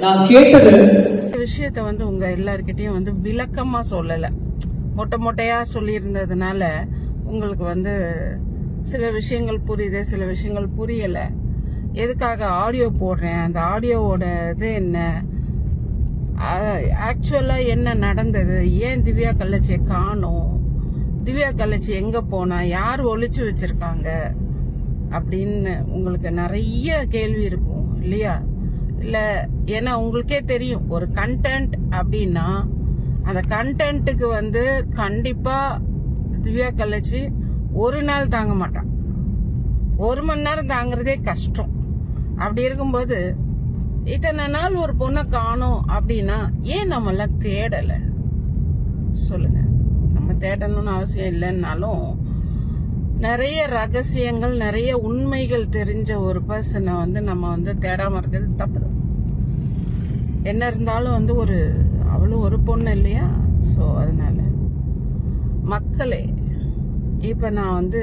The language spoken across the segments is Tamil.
நான் கேட்டது இந்த விஷயத்த வந்து உங்க எல்லார்கிட்டயும் வந்து விளக்கமா சொல்லல. மொட்டை மொட்டையா சொல்லி இருந்ததுனால உங்களுக்கு வந்து சில விஷயங்கள் புரியுது சில விஷயங்கள் புரியல. எதுக்காக ஆடியோ போடுறேன்? அந்த ஆடியோவோட இது என்ன? ஆக்சுவலா என்ன நடந்தது? ஏன் திவ்யா கள்ளச்சியை காணோம்? திவ்யா கள்ளச்சி எங்க போனா? யார் ஒழிச்சு வச்சிருக்காங்க? அப்படின்னு உங்களுக்கு நிறைய கேள்வி இருக்கும் இல்லையா? இல்லை ஏன்னா உங்களுக்கே தெரியும் ஒரு கண்டென்ட் அப்படின்னா அந்த கண்டென்ட்டுக்கு வந்து கண்டிப்பாக திவ்யா கழிச்சு ஒரு நாள் தாங்க மாட்டான் ஒரு மணி நேரம் தாங்குறதே கஷ்டம். அப்படி இருக்கும்போது இத்தனை நாள் ஒரு பொண்ணை காணோம் அப்படின்னா ஏன் நம்மளாம் தேடலை? சொல்லுங்க. நம்ம தேடணும்னு அவசியம் இல்லைன்னாலும் நிறைய ரகசியங்கள் நிறைய உண்மைகள் தெரிஞ்ச ஒரு பர்சனை வந்து நம்ம வந்து தேடாம இருக்கிறது தப்பு. என்ன இருந்தாலும் வந்து ஒரு அவ்வளோ ஒரு பொண்ணு இல்லையா? ஸோ அதனால. மக்களே இப்போ நான் வந்து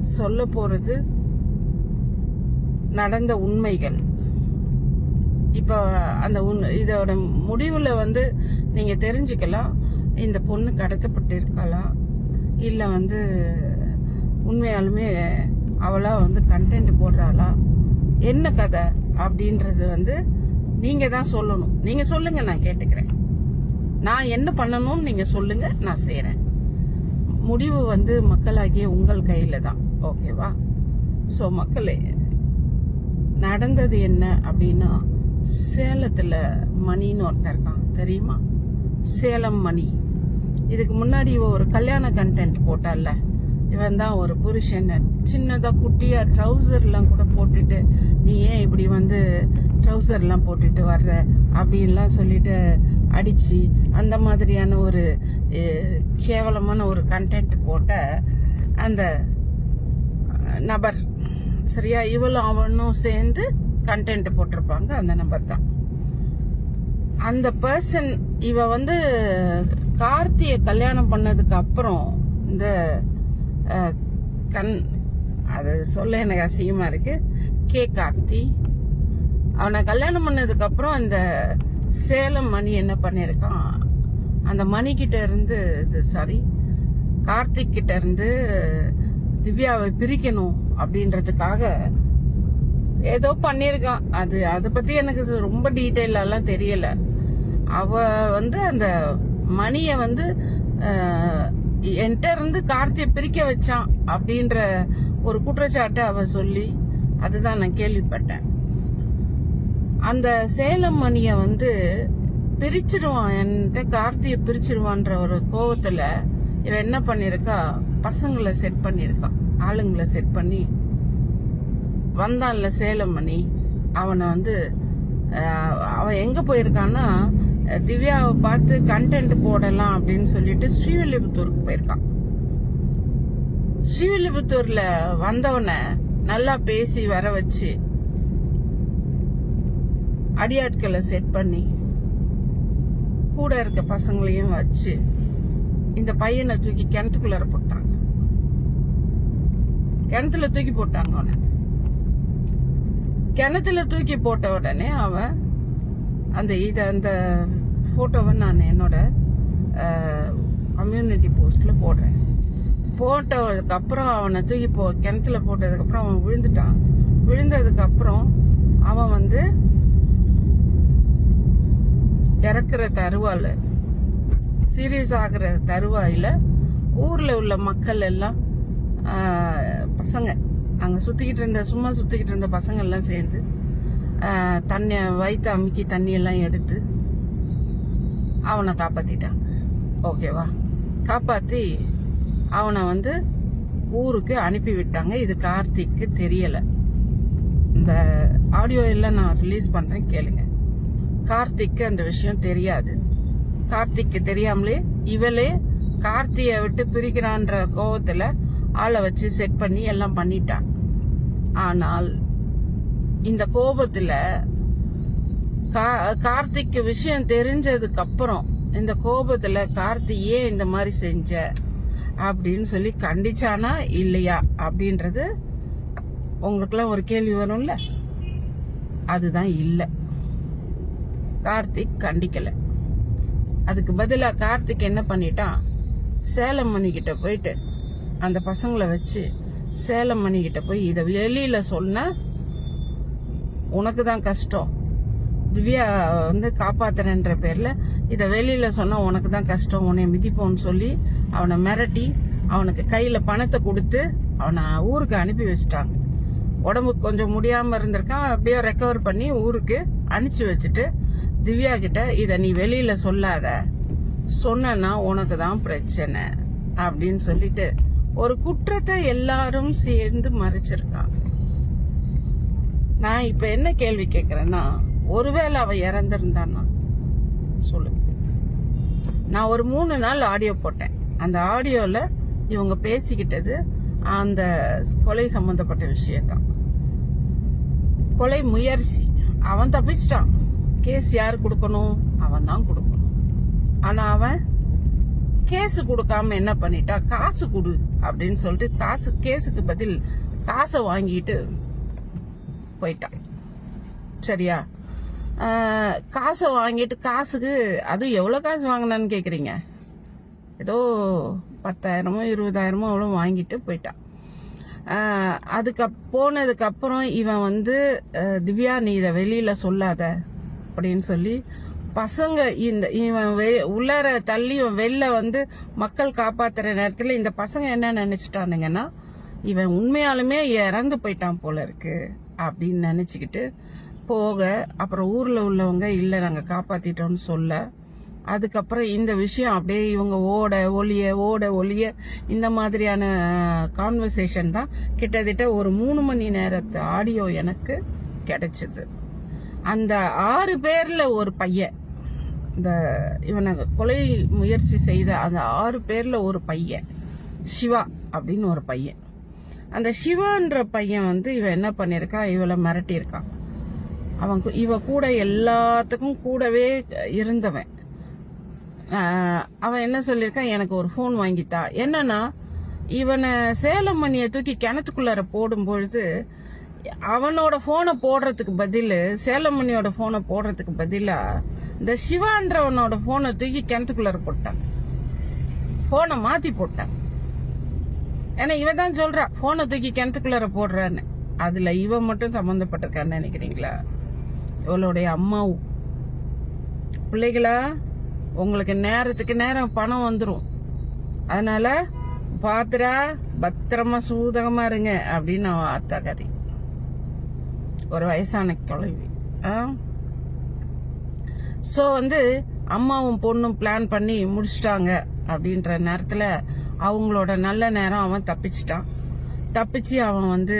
சொல்ல போகிறது நடந்த உண்மைகள். இப்போ அந்த உண் இதோட முடிவில் வந்து நீங்கள் தெரிஞ்சுக்கலாம். இந்த பொண்ணு கடத்தப்பட்டிருக்கலாம் இல்லை வந்து உண்மையாலுமே அவளாக வந்து கண்டென்ட் போடுறாளா? என்ன கதை அப்படின்றது வந்து நீங்கள் தான் சொல்லணும். நீங்கள் சொல்லுங்கள் நான் கேட்டுக்கிறேன். நான் என்ன பண்ணணும்னு நீங்கள் சொல்லுங்கள் நான் செய்கிறேன் முடிவு வந்து மக்களாகிய உங்கள் கையில் தான். ஓகேவா ஸோ மக்களே நடந்தது என்ன அப்படின்னா சேலத்தில் மணின்னு ஒருத்தர் இருக்கான் தெரியுமா? சேலம் மணி. இதுக்கு முன்னாடி ஒரு கல்யாண கண்டென்ட் போட்டால இவன் தான் ஒரு புருஷன். சின்னதாக குட்டியாக ட்ரௌசர்லாம் கூட போட்டுட்டு நீ ஏன் இப்படி வந்து ட்ரௌசர்லாம் போட்டுட்டு வர்ற? அப்படின்லாம் சொல்லிட்டு அடித்து அந்த மாதிரியான ஒரு கேவலமான ஒரு கண்டென்ட் போட்ட அந்த நபர். சரியா? இவளும் அவனும் சேர்ந்து கண்டென்ட் போட்டிருப்பாங்க அந்த நபர் தான். அந்த பர்சன் இவ வந்து கார்த்தியை கல்யாணம் பண்ணதுக்கு அப்புறம் இந்த கண் அது சொல்ல எனக்கு அசிங்கமாக இருக்கு. கே கார்த்தி. அவனை கல்யாணம் பண்ணதுக்கு அப்புறம் அந்த சேலம் மணி என்ன பண்ணியிருக்கான்? அந்த மணி கிட்ட இருந்து சாரி கார்த்திக் கிட்ட இருந்து திவ்யாவை பிரிக்கணும் அப்படின்றதுக்காக ஏதோ பண்ணியிருக்கான். அது அதை பத்தி எனக்கு ரொம்ப டீட்டெயிலெல்லாம் தெரியல. அவ வந்து அந்த மணியை வந்து என்கிட்ட இருந்து கார்த்தியை பிரிக்க வச்சான் அப்படின்ற ஒரு குற்றச்சாட்டை அவ சொல்லி அதுதான் நான் கேள்விப்பட்டேன். அந்த சேலம் மணியை வந்து பிரிச்சிடுவான் என்கிட்ட கார்த்தியை பிரிச்சிடுவான்ற ஒரு கோவத்தில் இவ என்ன பண்ணியிருக்கா? பசங்களை செட் பண்ணியிருக்கான் ஆளுங்களை செட் பண்ணி வந்தான்ல சேலம் மணி. அவனை வந்து அவன் எங்கே போயிருக்கான்னா திவ்யாவை பார்த்து கண்டென்ட் போடலாம் அப்படின்னு சொல்லிட்டு ஸ்ரீவில்லிபுத்தூருக்கு போயிருக்கான் ஸ்ரீவில்லிபுத்தூர்ல வந்தவனை நல்லா பேசி வர வச்சு அடியாட்களை செட் பண்ணி கூட இருக்க பசங்களையும் வச்சு இந்த பையனை தூக்கி கிணத்துக்குள்ளார போட்டாங்க. கிணத்துல தூக்கி போட்டாங்க அவனை. கிணத்துல தூக்கி போட்ட உடனே அவன் அந்த இதை அந்த ஃபோட்டோவை நான் என்னோட கம்யூனிட்டி போஸ்ட்டில் போடுறேன். போட்டதுக்கப்புறம் அவனை தூக்கி போ கிணத்துல போட்டதுக்கப்புறம் அவன் விழுந்துட்டான். விழுந்ததுக்கப்புறம் அவன் வந்து இறக்குற தருவாயில் சீரியஸ் ஆகிற தருவாயில் ஊரில் உள்ள மக்கள் எல்லாம் பசங்க அங்கே சுற்றிக்கிட்டு இருந்த சும்மா சுற்றிக்கிட்டு இருந்த பசங்கள்லாம் சேர்ந்து தண்ணியை தண்ணி வயிற்று அமுக்கி தண்ணியெல்லாம் எடுத்து அவனை காப்பாற்றிட்டாங்க ஓகேவா? காப்பாற்றி அவனை வந்து ஊருக்கு அனுப்பி விட்டாங்க. இது கார்த்திக்கு தெரியலை. இந்த ஆடியோ எல்லாம் நான் ரிலீஸ் பண்ணுறேன் கேளுங்க. கார்த்திக்கு அந்த விஷயம் தெரியாது. கார்த்திக்கு தெரியாமலே இவளே கார்த்தியை விட்டு பிரிக்கிறான்ற கோபத்தில் ஆளை வச்சு செட் பண்ணி எல்லாம் பண்ணிட்டான். ஆனால் இந்த கோபத்தில் கா- கார்த்திக்கு விஷயம் தெரிஞ்சதுக்கு அப்புறம் இந்த கோபத்துல கார்த்தி ஏன் இந்த மாதிரி செஞ்ச? அப்படின்னு சொல்லி கண்டிச்சானா இல்லையா? அப்படின்றது உங்களுக்குலாம் ஒரு கேள்வி வரும்ல. அதுதான் இல்லை. கார்த்திக் கண்டிக்கல. அதுக்கு பதிலாக கார்த்திக் என்ன பண்ணிட்டான்? சேலம் மணிக்கிட்ட போயிட்டு அந்த பசங்களை வச்சு சேலம் மணிக்கிட்ட போய் இதை வெளியில சொன்ன உனக்கு தான் கஷ்டம். திவ்யா வந்து காப்பாத்துறேன்ற பேரில் இதை வெளியில் சொன்னால் உனக்கு தான் கஷ்டம் உன்னை மிதிப்போன்னு சொல்லி அவனை மிரட்டி அவனுக்கு கையில் பணத்தை கொடுத்து அவனை ஊருக்கு அனுப்பி வச்சுட்டாங்க. உடம்பு கொஞ்சம் முடியாமல் இருந்திருக்கான் அப்படியே ரெக்கவர் பண்ணி ஊருக்கு அனுப்பிச்சி வச்சுட்டு திவ்யா கிட்ட இதை நீ வெளியில் சொல்லாத. சொன்னா உனக்கு தான் பிரச்சனை அப்படின்னு சொல்லிட்டு ஒரு குற்றத்தை எல்லாரும் சேர்ந்து மறைச்சிருக்காங்க. நான் இப்போ என்ன கேள்வி கேட்குறேன்னா ஒருவேளை அவ இறந்திருந்தான்னா? சொல்லு. நான் ஒரு மூணு நாள் ஆடியோ போட்டேன். அந்த ஆடியோவில் இவங்க பேசிக்கிட்டது அந்த கொலை சம்பந்தப்பட்ட விஷயத்தான் கொலை முயற்சி. அவன் தப்பிச்சிட்டான். கேஸ் யார் கொடுக்கணும்? அவன் தான் கொடுக்கணும். ஆனால் அவன் கேஸ் கொடுக்காம என்ன பண்ணிட்டா? காசு கொடு அப்படின்னு சொல்லிட்டு காசு கேஸுக்கு பதில் காசை வாங்கிட்டு போயிட்டான். சரியா? காசை வாங்கிட்டு காசுக்கு அது எவ்வளோ காசு வாங்கினான்னு கேட்குறீங்க ஏதோ பத்தாயிரமோ இருபதாயிரமோ அவ்வளோ வாங்கிட்டு போயிட்டான் அதுக்கு போனதுக்கப்புறம் இவன் வந்து திவ்யா நீ இதை வெளியில் சொல்லாத அப்படின்னு சொல்லி பசங்க இந்த இவன் வெ- உள்ளார தள்ளி இவன் வெளில வந்து மக்கள் காப்பாத்துற நேரத்தில் இந்த பசங்க என்ன நினச்சிட்டானுங்கன்னா இவன் உண்மையாலுமே இறந்து போயிட்டான் போல இருக்கு அப்படின்னு நினச்சிக்கிட்டு போக அப்புறம் ஊரில் உள்ளவங்க இல்லை நாங்கள் காப்பாற்றிட்டோம்னு சொல்ல. அதுக்கப்புறம் இந்த விஷயம் அப்படியே இவங்க ஓட ஒளிய ஓட ஒளிய இந்த மாதிரியான கான்வர்சேஷன் தான் கிட்டத்தட்ட ஒரு மூணு மணி நேரத்து ஆடியோ எனக்கு கிடைச்சிது. அந்த ஆறு பேரில் ஒரு பையன் இந்த இவனை கொலை முயற்சி செய்த அந்த ஆறு பேரில் ஒரு பையன் சிவா அப்படின்னு ஒரு பையன். அந்த சிவான்ற பையன் வந்து இவன் என்ன பண்ணியிருக்கான் இவளை மிரட்டியிருக்கான் அவன் இவ கூட எல்லாத்துக்கும் கூடவே இருந்தவன். அவன் என்ன சொல்லியிருக்கான்? எனக்கு ஒரு ஃபோன் வாங்கித்தா. என்னன்னா இவனை சேலம் மணியை தூக்கி கிணத்துக்குள்ளார போடும் பொழுது அவனோட போனை போடுறதுக்கு பதில் சேலம் மணியோட போனை போடுறதுக்கு பதிலா இந்த சிவான்றவனோட போனை தூக்கி கிணத்துக்குள்ளார போட்டான். போனை மாத்தி போட்டான். ஏன்னா இவன் தான் சொல்கிறா போனை தூக்கி கிணத்துக்குள்ளார போடுறான்னு. அதுல இவன் மட்டும் சம்மந்தப்பட்டிருக்கான்னு நினைக்கிறீங்களா? இவளுடைய அம்மாவும் பிள்ளைகளா உங்களுக்கு நேரத்துக்கு நேரம் பணம் வந்துடும் அதனால பாத்துரா பத்திரமா சூதகமா இருங்க அப்படின்னு அவன் அத்தாக்காரி. ஒரு வயசான குழவி. ஸோ வந்து அம்மாவும் பொண்ணும் பிளான் பண்ணி முடிச்சிட்டாங்க அப்படின்ற நேரத்தில் அவங்களோட நல்ல நேரம் அவன் தப்பிச்சிட்டான். தப்பிச்சு அவன் வந்து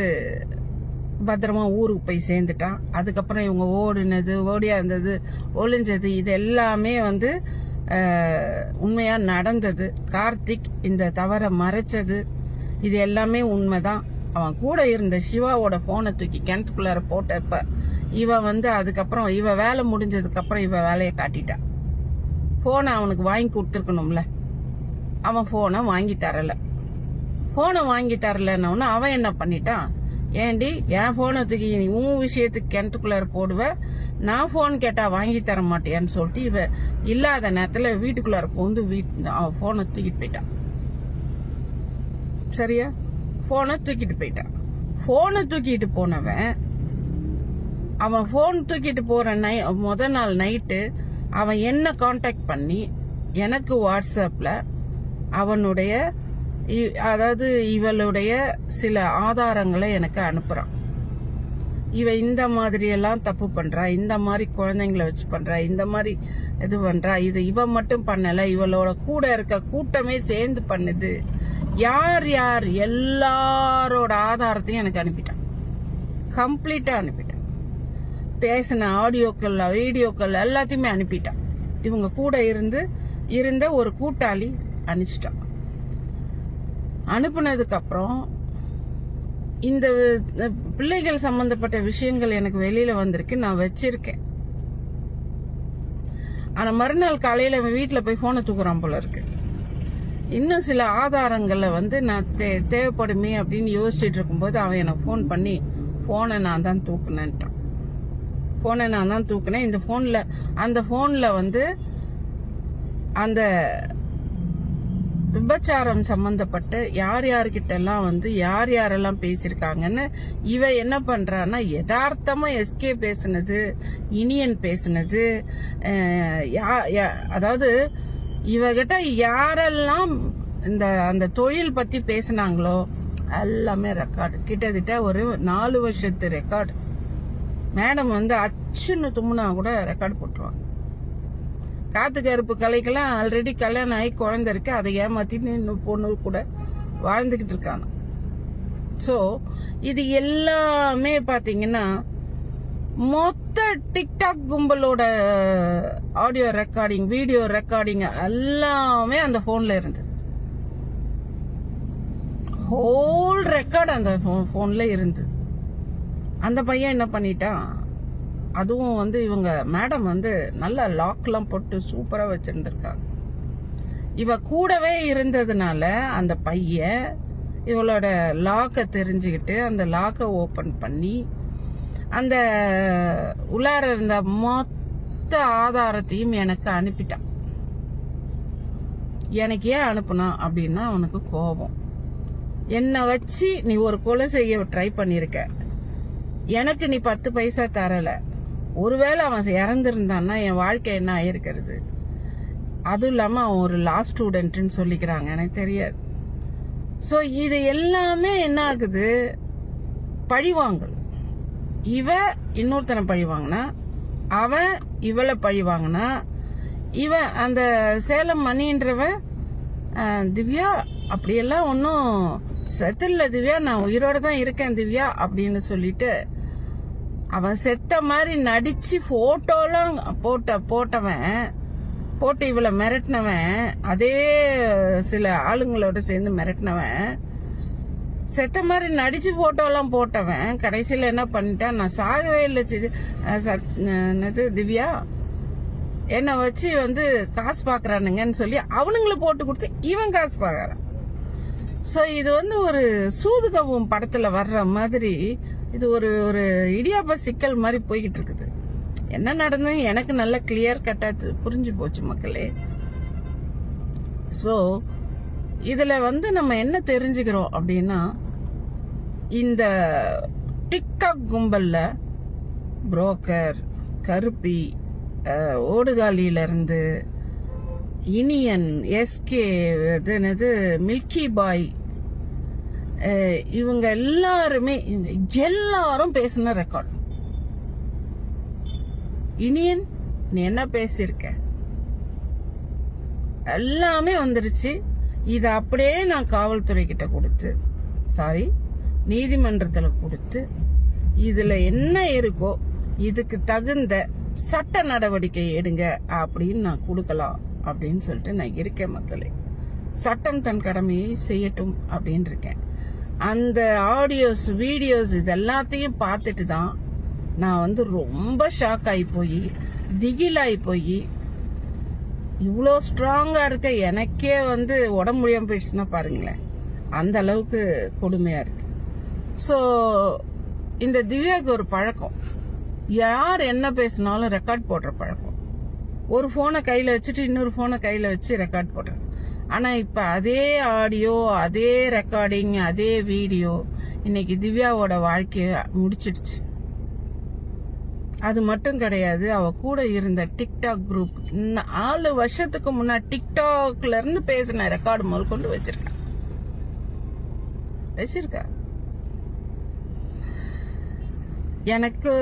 பத்திரமா ஊருக்கு போய் சேர்ந்துட்டான். அதுக்கப்புறம் இவங்க ஓடினது ஓடியா இருந்தது ஒளிஞ்சது இது எல்லாமே வந்து உண்மையாக நடந்தது. கார்த்திக் இந்த தவறை மறைச்சது இது எல்லாமே உண்மைதான். அவன் கூட இருந்த சிவாவோட ஃபோனை தூக்கி கிணத்துக்குள்ளார போட்டப்ப இவ வந்து அதுக்கப்புறம் இவ வேலை முடிஞ்சதுக்கப்புறம் இவ வேலையை காட்டிட்டான் ஃபோனை அவனுக்கு வாங்கி கொடுத்துருக்கணும்ல. அவன் ஃபோனை வாங்கி தரல. ஃபோனை வாங்கி தரலன்னு அவன் என்ன பண்ணிட்டான்? ஏண்டி என் போனை தூக்கி நீ உன் விஷயத்துக்கு கிணத்துக்குள்ளார போடுவ? நான் ஃபோன் கேட்டால் வாங்கி தர மாட்டேன்னு சொல்லிட்டு இவ இல்லாத நேரத்தில் வீட்டுக்குள்ளார போந்து வீட்டு அவன் ஃபோனை தூக்கிட்டு போயிட்டான் சரியா? ஃபோனை தூக்கிட்டு போயிட்டான் ஃபோனை தூக்கிட்டு போனவன் அவன் ஃபோன் தூக்கிட்டு போகிற நை முத நாள் நைட்டு அவன் என்ன காண்டாக்ட் பண்ணி எனக்கு வாட்ஸ்அப்பில் அவனுடைய அதாவது இவளுடைய சில ஆதாரங்களை எனக்கு அனுப்புறான் இவ இந்த மாதிரி எல்லாம் தப்பு பண்றா இந்த மாதிரி குழந்தைங்களை வச்சு பண்றா இந்த மாதிரி இது பண்றா இது இவ மட்டும் பண்ணல இவளோட கூட இருக்க கூட்டமே சேர்ந்து பண்ணுது. யார் யார் எல்லாரோட ஆதாரத்தையும் எனக்கு அனுப்பிட்டான் கம்ப்ளீட்டா அனுப்பிட்டான் பேசின ஆடியோக்கள் வீடியோக்கள் எல்லாத்தையுமே அனுப்பிட்டான் இவங்க கூட இருந்து இருந்த ஒரு கூட்டாளி அனுப்பிச்சிட்டான் அனுப்புனதுக்கு அப்புறம் இந்த பிள்ளைகள் சம்பந்தப்பட்ட விஷயங்கள் எனக்கு வெளியில வந்திருக்கு நான் வச்சிருக்கேன். ஆனா மறுநாள் காலையில அவன் வீட்டுல போய் போனை தூக்குறான் போல இருக்கு. இன்னும் சில ஆதாரங்களை வந்து நான் தே தேவைப்படுமே அப்படின்னு யோசிச்சுட்டு இருக்கும்போது அவன் எனக்கு ஃபோன் பண்ணி ஃபோனை நான் தான் தூக்குனேன்ட்டான். ஃபோனை நான் தான் தூக்குனேன். இந்த ஃபோனில் அந்த ஃபோனில் வந்து அந்த விபச்சாரம் சம்பந்தப்பட்டு யார் யார்கிட்ட எல்லாம் வந்து யார் யாரெல்லாம் பேசியிருக்காங்கன்னு இவ என்ன பண்றான்னா யதார்த்தமா எஸ்கே பேசுனது இனியன் பேசுனது யா- அதாவது இவகிட்ட யாரெல்லாம் இந்த அந்த தொழில் பத்தி பேசுனாங்களோ எல்லாமே ரெக்கார்டு கிட்டத்தட்ட ஒரு நாலு வருஷத்து ரெக்கார்டு மேடம் வந்து அச்சுன்னு தும்முனா கூட ரெக்கார்டு போட்டுருவாங்க. காத்து கருப்பு கலைக்கெல்லாம் ஆல்ரெடி கல்யாணம் ஆகி குழந்தை இருக்கு. அதை ஏமாத்தின்னு இன்னும் பொண்ணு கூட வாழ்ந்துக்கிட்டு இருக்காங்க. ஸோ இது எல்லாமே பார்த்தீங்கன்னா மொத்த டிக்டாக் கும்பலோட ஆடியோ ரெக்கார்டிங் வீடியோ ரெக்கார்டிங் எல்லாமே அந்த ஃபோனில் இருந்தது. ஹோல் ரெக்கார்டு அந்த ஃபோனில் இருந்தது. அந்த பையன் என்ன பண்ணிட்டான்? அதுவும் வந்து இவங்க மேடம் வந்து நல்ல லாக்லாம் போட்டு சூப்பராக வச்சுருந்துருக்காங்க. இவ கூடவே இருந்ததுனால அந்த பையன் இவளோட லாக்கை தெரிஞ்சுக்கிட்டு அந்த லாக்கை ஓப்பன் பண்ணி அந்த உள்ளார இருந்த மொத்த ஆதாரத்தையும் எனக்கு அனுப்பிட்டான் எனக்கு ஏன் அனுப்புனா அப்படின்னா அவனுக்கு கோபம். என்னை வச்சு நீ ஒரு கொலை செய்ய ட்ரை பண்ணியிருக்க எனக்கு நீ பத்து பைசா தரலை. ஒருவேளை அவன் இறந்துருந்தான்னா என் வாழ்க்கை என்ன ஆயிருக்கிறது? அதுவும் இல்லாமல் அவன் ஒரு லா ஸ்டூடெண்ட்டுன்னு சொல்லிக்கிறாங்க எனக்கு தெரியாது. ஸோ இது எல்லாமே என்ன ஆகுது? பழிவாங்கல் இவ இன்னொருத்தனை பழி வாங்கினா அவன் இவளை பழி வாங்கினா இவன் அந்த சேலம் மணின்றவன் திவ்யா அப்படியெல்லாம் ஒன்றும் செத்தில்ல திவ்யா நான் உயிரோட தான் இருக்கேன் திவ்யா அப்படின்னு சொல்லிட்டு அவன் செத்த மாதிரி நடிச்சு போட்டோலாம் போட்ட போட்டவன் போட்டு இவளை மிரட்டினவன் அதே சில ஆளுங்களோட சேர்ந்து மிரட்டினவன். செத்த மாதிரி நடிச்சு போட்டோலாம் போட்டவன். கடைசியில் என்ன பண்ணிட்டான்? நான் சாகவே இல்லை சத்- என்னது திவ்யா. என்னை வச்சு வந்து காசு பார்க்குறானுங்கன்னு சொல்லி அவனுங்கள போட்டு கொடுத்து இவன் காசு பார்க்குறான் ஸோ இது வந்து ஒரு சூதுகவும் படத்தில் வர்ற மாதிரி இது ஒரு ஒரு இடியாப்ப சிக்கல் மாதிரி போய்கிட்டு இருக்குது என்ன நடந்தது எனக்கு நல்ல கிளியர் கட்டாக புரிஞ்சு போச்சு மக்களே. ஸோ இதில் வந்து நம்ம என்ன தெரிஞ்சுக்கிறோம் அப்படின்னா இந்த டிக்டாக் கும்பலில் புரோக்கர் கருப்பி ஓடுகாலியிலேருந்து இனியன் எஸ்கே இது என்னது மில்கி பாய் இவங்க எல்லாருமே எல்லாரும் பேசின ரெக்கார்ட் இனியன் நீ என்ன பேசியிருக்க? எல்லாமே வந்துருச்சு. இத அப்படியே நான் காவல்துறை கிட்ட கொடுத்து சாரி நீதிமன்றத்துல கொடுத்து இதுல என்ன இருக்கோ இதுக்கு தகுந்த சட்ட நடவடிக்கை எடுங்க அப்படின்னு நான் கொடுக்கலாம் அப்படின்னு சொல்லிட்டு நான் இருக்கேன் மக்களே. சட்டம் தன் கடமையை செய்யட்டும் அப்படின்னு இருக்கேன். அந்த ஆடியோஸ் வீடியோஸ் இது எல்லாத்தையும் பார்த்துட்டு தான் நான் வந்து ரொம்ப ஷாக் ஆகி போய் திகிலாகி போய் இவ்வளோ ஸ்ட்ராங்காக இருக்க எனக்கே வந்து உடம்பு முடியாமல் போயிடுச்சுன்னா பாருங்களேன். அந்த அளவுக்கு கொடுமையாக இருக்கு. ஸோ இந்த திவ்யாவுக்கு ஒரு பழக்கம். யார் என்ன பேசினாலும் ரெக்கார்ட் போடுற பழக்கம். ஒரு ஃபோனை கையில் வச்சுட்டு இன்னொரு ஃபோனை கையில் வச்சு ரெக்கார்ட் போடுறேன் ஆனால் இப்போ அதே ஆடியோ அதே ரெக்கார்டிங் அதே வீடியோ இன்னைக்கு திவ்யாவோட வாழ்க்கைய முடிச்சிடுச்சு. அது மட்டும் கிடையாது அவ கூட இருந்த டிக்டாக் குரூப் நாலு வருஷத்துக்கு முன்னாடி டிக்டாக்ல இருந்து பேசின ரெக்கார்டு முதல் கொண்டு வச்சிருக்கா. வச்சிருக்கா. எனக்கு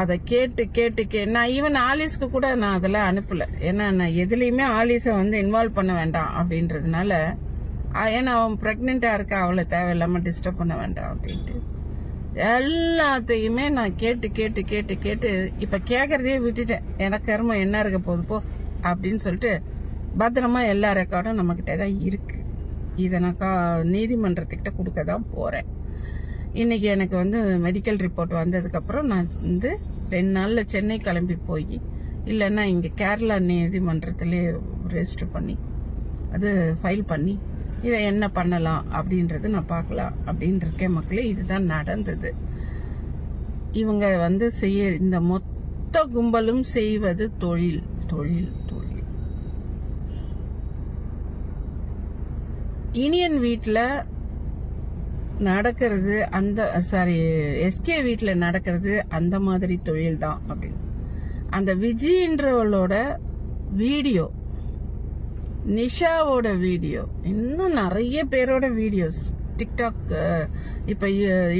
அதை கேட்டு கேட்டு கே நான் ஈவன் ஆலிஸ்க்கு கூட நான் அதெல்லாம் அனுப்பல. ஏன்னா நான் எதுலேயுமே ஆலிஸை வந்து இன்வால்வ் பண்ண வேண்டாம் அப்படின்றதுனால ஏன்னா அவன் ப்ரெக்னெண்ட்டாக இருக்கா அவளை தேவையில்லாமல் டிஸ்டர்ப் பண்ண வேண்டாம் அப்படின்ட்டு. எல்லாத்தையுமே நான் கேட்டு கேட்டு கேட்டு கேட்டு இப்போ கேட்குறதையே விட்டுட்டேன். எனக்கு கருமம் என்ன இருக்க போகுது போ அப்படின்னு சொல்லிட்டு பத்திரமா எல்லா ரெக்கார்டும் நம்மக்கிட்ட தான் இருக்குது இதை நான் கா நீதிமன்றத்துக்கிட்ட கொடுக்க தான் போகிறேன் இன்னைக்கு எனக்கு வந்து மெடிக்கல் ரிப்போர்ட் வந்ததுக்கப்புறம் நான் வந்து ரெண்டு நாளில் சென்னை கிளம்பி போய் இல்லைன்னா இங்கே கேரளா நீதிமன்றத்திலே ரெஜிஸ்டர் பண்ணி அது ஃபைல் பண்ணி இதை என்ன பண்ணலாம் அப்படின்றது நான் பார்க்கலாம் அப்படின்னு இருக்கேன் மக்களே. இதுதான் நடந்தது. இவங்க வந்து செய்ய இந்த மொத்த மொத்த கும்பலும் செய்வது தொழில் தொழில் தொழில். இனியன் வீட்டில் நடக்கிறது அந்த சாரி எஸ்கே வீட்டில் நடக்கிறது அந்த மாதிரி தொழில் தான் அப்படின்னு. அந்த விஜின்றவளோட வீடியோ நிஷாவோட வீடியோ இன்னும் நிறைய பேரோட வீடியோஸ். டிக்டாக் இப்போ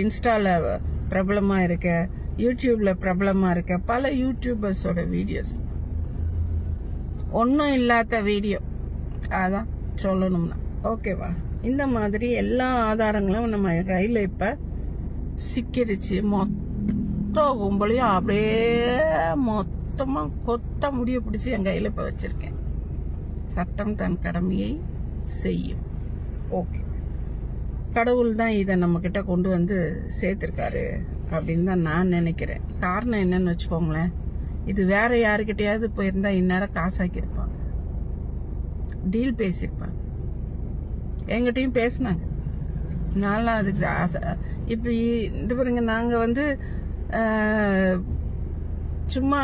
இன்ஸ்டாவில் பிரபலமாக இருக்க யூடியூப்ல பிரபலமா இருக்க பல யூடியூபர்ஸோட வீடியோஸ். ஒன்றும் இல்லாத வீடியோ. அதான் சொல்லணும்னா. ஓகேவா? இந்த மாதிரி எல்லா ஆதாரங்களும் நம்ம கையில் இப்போ சிக்கிடுச்சு. மொத்த கும்பலையும் அப்படியே மொத்தமாக கொத்த முடிய பிடிச்சி என் கையில் இப்போ வச்சுருக்கேன். சட்டம் தன் கடமையை செய்யும். ஓகே. கடவுள் தான் இதை நம்மக்கிட்ட கொண்டு வந்து சேர்த்துருக்காரு அப்படின்னு தான் நான் நினைக்கிறேன். காரணம் என்னன்னு வச்சுக்கோங்களேன். இது வேற யாருக்கிட்டையாவது போயிருந்தா இந்நேரம் காசாக்கியிருப்பாங்க. டீல் பேசியிருப்பாங்க. எங்கிட்டையும் பேசினாங்க. நான்லாம் அதுக்கு ஆசை இப்போ இந்த பாருங்க நாங்கள் வந்து சும்மா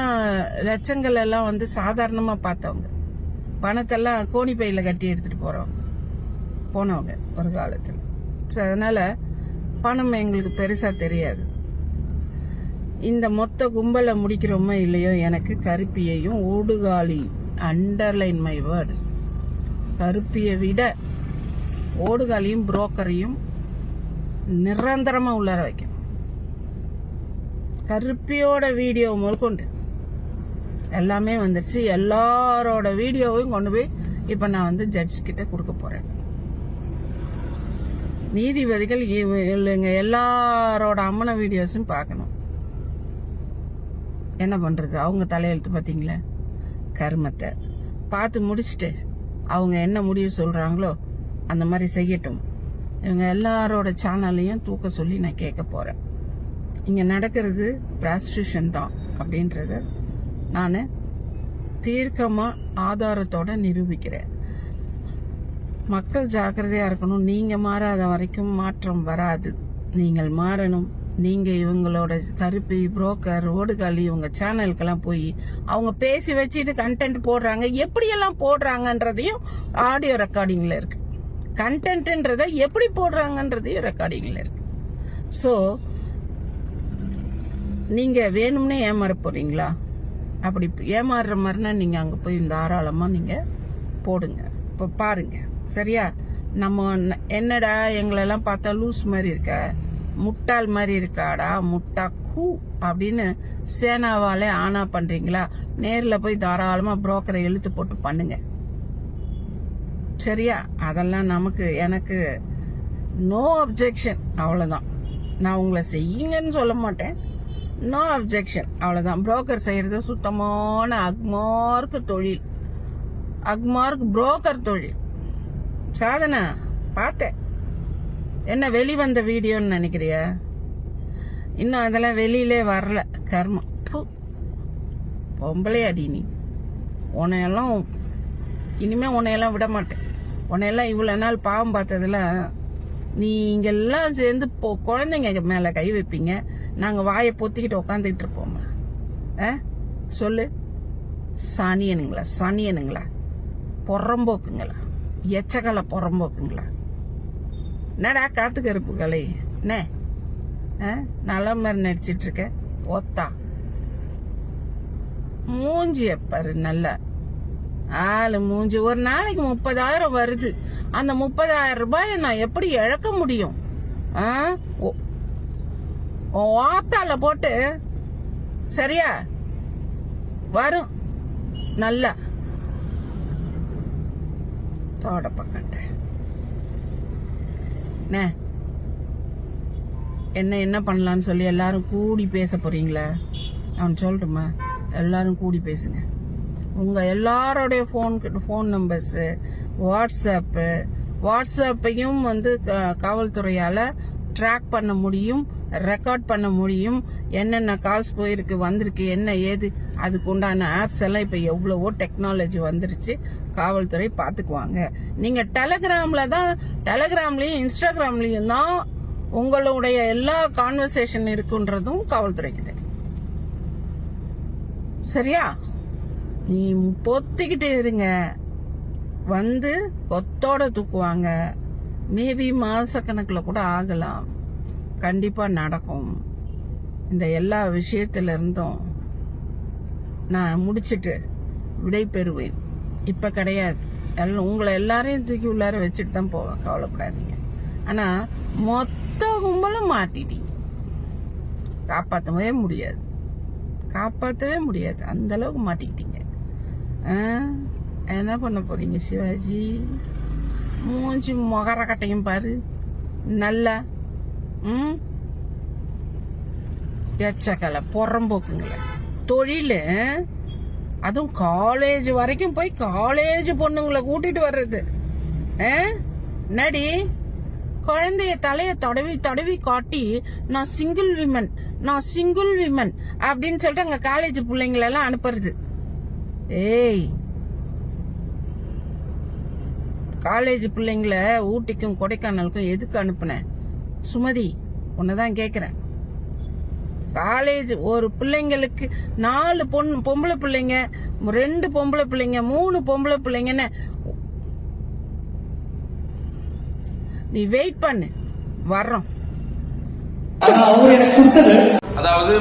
லட்சங்கள் எல்லாம் வந்து சாதாரணமாக பார்த்தவங்க. பணத்தெல்லாம் கோணி பையில் கட்டி எடுத்துகிட்டு போகிறவங்க போனவங்க ஒரு காலத்தில். ஸோ அதனால் பணம் எங்களுக்கு பெருசாக தெரியாது. இந்த மொத்த கும்பலை முடிக்கிறோமோ இல்லையோ எனக்கு கருப்பியையும் ஊடுகாலி அண்டர்லைன் மை வேர்டு கருப்பியை விட ஓடுகாலையும் புரோக்கரையும் நிரந்தரமாக உள்ளார வைக்கணும். கருப்பியோட வீடியோ முதற்கொண்டு எல்லாமே வந்துடுச்சு எல்லாரோட வீடியோவையும் கொண்டு போய் இப்போ நான் வந்து ஜட்ஜ் கிட்ட கொடுக்க போகிறேன் நீதிபதிகள் இவங்க இல்லைங்க எல்லாரோட அம்மன வீடியோஸும் பார்க்கணும். என்ன பண்ணுறது அவங்க தலையெழுத்து பார்த்தீங்களா? கர்மத்தை. பார்த்து முடிச்சுட்டு அவங்க என்ன முடிவு சொல்கிறாங்களோ அந்த மாதிரி செய்யட்டும். இவங்க எல்லாரோட சேனல்லையும் தூக்க சொல்லி நான் கேட்க போகிறேன் இங்கே நடக்கிறது ப்ராஸ்டியூஷன் தான் அப்படின்றத நான் தீர்க்கமாக ஆதாரத்தோட நிரூபிக்கிறேன். மக்கள் ஜாக்கிரதையாக இருக்கணும். நீங்கள் மாறாத வரைக்கும் மாற்றம் வராது. நீங்கள் மாறணும். நீங்கள் இவங்களோட கருப்பி புரோக்கர் ஓடுகாலி இவங்க சேனலுக்கெல்லாம் போய் அவங்க பேசி வச்சுட்டு கண்டென்ட் போடுறாங்க. எப்படியெல்லாம் போடுறாங்கன்றதையும் ஆடியோ ரெக்கார்டிங்கில் இருக்குது கண்டென்ட்ன்றத எப்படி போடுறாங்கன்றதையும் ரெக்கார்டிங்கில் இருக்கு. ஸோ நீங்கள் வேணும்னே ஏமாற போகிறீங்களா அப்படி ஏமாறுற மாதிரினா நீங்கள் அங்கே போய் தாராளமாக நீங்கள் போடுங்க. இப்போ பாருங்க. சரியா? நம்ம என்னடா எங்களெல்லாம் பார்த்தா லூஸ் மாதிரி இருக்க? முட்டாள் மாதிரி இருக்காடா? முட்டா கூ அப்படின்னு சேனாவாலே ஆனா பண்ணுறீங்களா நேரில் போய் தாராளமாக புரோக்கரை இழுத்து போட்டு பண்ணுங்கள் சரியா? அதெல்லாம் நமக்கு எனக்கு நோ அப்ஜெக்ஷன் அவ்வளோதான் நான் உங்களை செய்யுங்கன்னு சொல்ல மாட்டேன். நோ அப்ஜெக்ஷன் அவ்வளோதான் புரோக்கர் செய்கிறது சுத்தமான அக்மார்க்கு தொழில். அக்மார்க் புரோக்கர் தொழில். சாதனா பார்த்தேன். என்ன வெளிவந்த வீடியோன்னு நினைக்கிறியா? இன்னும் அதெல்லாம் வெளியிலே வரல. கர்மம். பொம்பளை அடி நீ. உன்னையெல்லாம் இனிமே உன்னையெல்லாம் விட மாட்டேன். உன்னையெல்லாம் இவ்வளோ நாள் பாவம் பார்த்ததுல நீங்கெல்லாம் சேர்ந்து போ குழந்தைங்க மேலே கை வைப்பீங்க. நாங்கள் வாயை பொத்திக்கிட்டு உட்காந்துக்கிட்டு இருப்போம்மா. ஆ? சொல்லு. சனியனுங்களா சனியனுங்களா புறம்போக்குங்களா? எச்சகல புறம்போக்குங்களா? என்னடா காத்து கருப்பு கலை? என்ன? ஆ? நல்ல மாதிரி நடிச்சிட்டு இருக்க. ஒத்தா. மூஞ்சிய பாரு நல்லா. ஆளு மூஞ்சி. ஒரு நாளைக்கு முப்பதாயிரம் வருது. அந்த முப்பதாயிரம் ரூபாயை நான் எப்படி இழக்க முடியும்? ஆ? ஓ- போட்டு சரியா? வரும். நல்லா. தோட பக்கண்ட என்ன? என்ன என்ன பண்ணலான்னு சொல்லி எல்லாரும் கூடி பேச போறீங்களா? அவன் சொல்லட்டுமா எல்லாரும் கூடி பேசுங்க. உங்கள் எல்லாரோடைய ஃபோன் ஃபோன் நம்பர்ஸு வாட்ஸ்அப்பு வாட்ஸ்அப்பையும் வந்து க- ட்ராக் பண்ண முடியும் ரெக்கார்ட் பண்ண முடியும். என்னென்ன கால்ஸ் போயிருக்கு வந்திருக்கு என்ன ஏது அதுக்கு உண்டான ஆப்ஸ் எல்லாம் இப்போ எவ்வளவோ டெக்னாலஜி வந்துருச்சு. காவல்துறை பார்த்துக்குவாங்க நீங்கள் டெலகிராமில் தான் டெலகிராம்லேயும் இன்ஸ்டாகிராம்லேயும் தான் உங்களுடைய எல்லா கான்வர்சேஷன் இருக்குன்றதும் காவல்துறைக்கு தெரியும். சரியா? நீ பொத்திக்கிட்டே இருங்க. வந்து கொத்தோட தூக்குவாங்க. மேபி மாதக்கணக்கில் கூட ஆகலாம். கண்டிப்பாக நடக்கும். இந்த எல்லா விஷயத்துல இருந்தும் நான் முடிச்சிட்டு விடை பெறுவேன். இப்போ கிடையாது. எல்லாம் உங்களை எல்லாரையும் தூக்கி உள்ளார வச்சுட்டு தான் போவேன். கவலைப்படாதீங்க. ஆனால் மொத்த கும்பலும் மாட்டிட்டீங்க. காப்பாற்றவே முடியாது. காப்பாற்றவே முடியாது. அந்தளவுக்கு மாட்டிக்கிட்டீங்க. என்ன பண்ண போறீங்க சிவாஜி? மூஞ்சி மொகர கட்டையும் பாரு. நல்லா ம்? எச்சக்கலை புறம்போக்குங்கள. தொழில் அதுவும் காலேஜ் வரைக்கும் போய் காலேஜ் பொண்ணுங்களை கூட்டிட்டு வர்றது. ஆ? நடி குழந்தைய தலையை தடவி தடவி காட்டி நான் சிங்கிள் விமன் நான் சிங்கிள் விமன் அப்படின்னு சொல்லிட்டு அங்கே காலேஜ் பிள்ளைங்களெல்லாம் அனுப்புறது. ஏய். காலேஜ் பிள்ளைங்கள ஊட்டிக்கும் கொடைக்கானலுக்கும் எதுக்கு அனுப்புனேன் சுமதி உன்னதான் கேட்குறேன் காலேஜ் ஒரு பிள்ளைங்களுக்கு நாலு பொண்ணு பொம்பளை பிள்ளைங்க ரெண்டு பொம்பளை பிள்ளைங்க மூணு பொம்பளை பிள்ளைங்கன்னு நீ வெயிட் பண்ணு. வர்றோம். அதாவது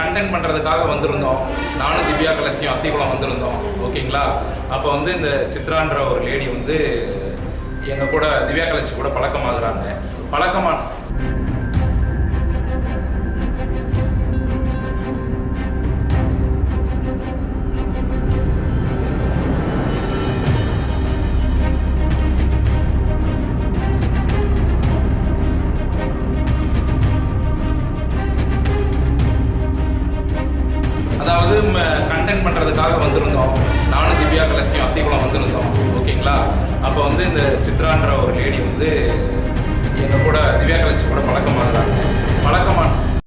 கண்டென்ட் பண்ணுறதுக்காக வந்திருந்தோம். நானும் திவ்யா கலட்சியம் அத்திக்குளம் வந்திருந்தோம். ஓகேங்களா? அப்போ வந்து இந்த சித்ரான்ற ஒரு லேடி வந்து எங்கள் கூட திவ்யா கலட்சி கூட பழக்கமாகறாங்க. பழக்கமா